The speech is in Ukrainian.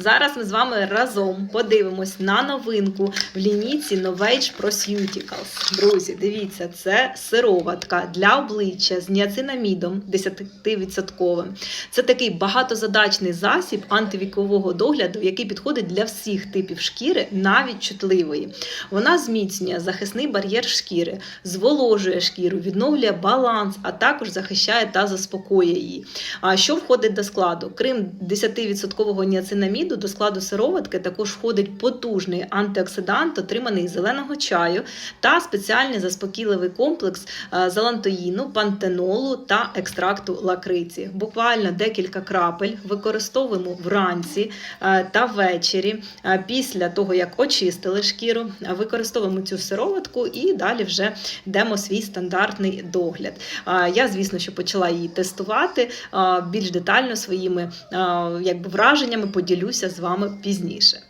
Зараз ми з вами разом подивимось на новинку в лінійці Novage Proseuticals. Друзі, дивіться, це сироватка для обличчя з ніацинамідом 10%. Це такий багатозадачний засіб антивікового догляду, який підходить для всіх типів шкіри, навіть чутливої. Вона зміцнює захисний бар'єр шкіри, зволожує шкіру, відновлює баланс, а також захищає та заспокоює її. А що входить до складу? Крім 10% ніацинаміду, до складу сироватки також входить потужний антиоксидант, отриманий із зеленого чаю, та спеціальний заспокійливий комплекс е, залантоїну, пантенолу та екстракту лакриці. Буквально декілька крапель використовуємо вранці е, та ввечері е, після того, як очистили шкіру, використовуємо цю сироватку і далі вже йдемо свій стандартний догляд. Я, звісно, що почала її тестувати більш детально своїми якби, враженнями поділюся з вами пізніше.